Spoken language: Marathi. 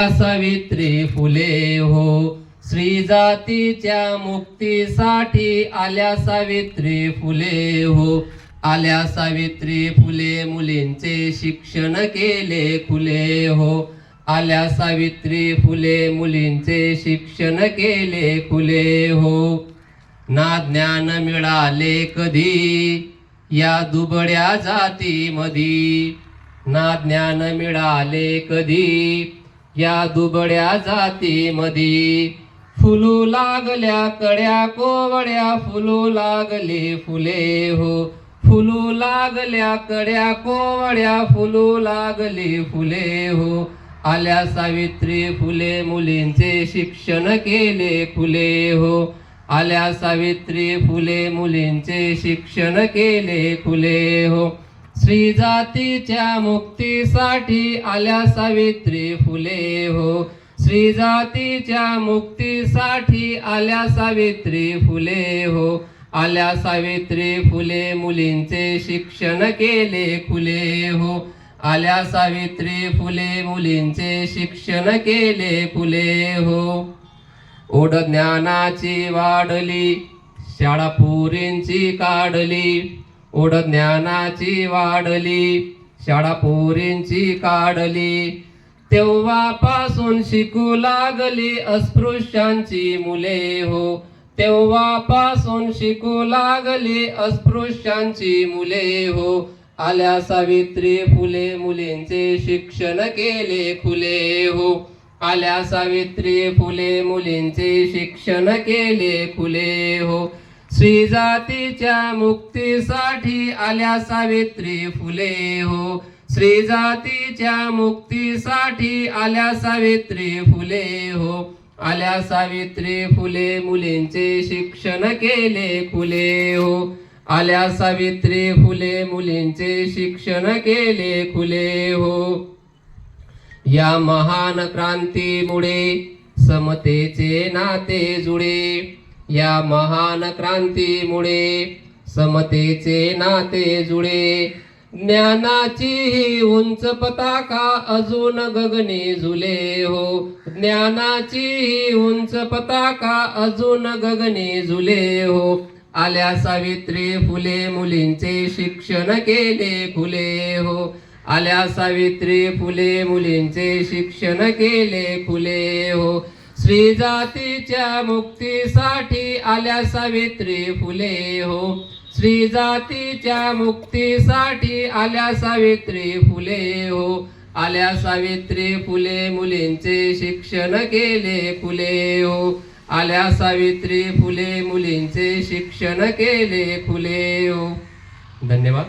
सावित्री फुले हो. श्री जातीच्या मुक्तीसाठी आल्या सावित्री फुले हो. आल्या सावित्री फुले मुलींचे शिक्षण केले खुले हो. आल्या सावित्री फुले मुलींचे शिक्षण केले खुले हो. ना ज्ञान मिळाले कधी? या दुबळ्या जातीमधी. ना ज्ञान मिळाले कधी? या दुबड्या जाती मधी फुलू लागल्या कड्या कोवड्या फुलू लागले फुले हो. फुलू लागल्या कड्या कोवड्या फुलू लागले फुले हो. आल्या सावित्री फुले मुलींचे शिक्षण केले खुले हो. आल्या सावित्री फुले मुलींचे शिक्षण केले खुले हो. श्री जातीच्या मुक्तीसाठी आल्या सावित्री फुले हो. श्री जातीच्या मुक्तीसाठी आल्या सावित्री फुले हो. आल्या सावित्री फुले मुलींचे शिक्षण केले खुले हो. आल्या सावित्री फुले मुलींचे शिक्षण केले फुले हो. ओढ ज्ञानाची वाढली शाळा पुरींची काढली ओढ ज्ञानाची वाढली शाळा पोरींची काढली. तेव्हापासून शिकू लागली अस्पृश्यांची मुले हो. तेव्हापासून शिकू लागली अस्पृश्यांची मुले हो. आल्या सावित्री फुले मुलींचे शिक्षण केले खुले हो. आल्या सावित्री फुले मुलींचे शिक्षण केले खुले हो. श्री जातीच्या मुक्तीसाठी आल्या सावित्री फुले हो. श्री जातीच्या मुक्तीसाठी आल्या सावित्री फुले हो. आल्या सावित्री फुले मुलींचे शिक्षण केले खुले हो. आल्या सावित्री फुले मुलींचे शिक्षण केले खुले हो. या महान क्रांतीमुळे समतेचे नाते जुळे. या महान क्रांतीमुळे समतेचे नाते जुळे. ज्ञानाची ही उंच पताका अजून गगनी झुले हो. ज्ञानाची ही उंच पताका अजून गगनी झुले हो. आल्या सावित्री फुले मुलींचे शिक्षण केले खुले हो. आल्या सावित्री फुले मुलींचे शिक्षण केले खुले हो. श्री जातीच्या मुक्तीसाठी आल्या सावित्री फुले हो. श्री जातीच्या मुक्तीसाठी आल्या सावित्री फुले हो. आल्या सावित्री फुले मुलींचे शिक्षण केले फुले हो. आल्या सावित्री फुले मुलींचे शिक्षण केले फुले हो. धन्यवाद.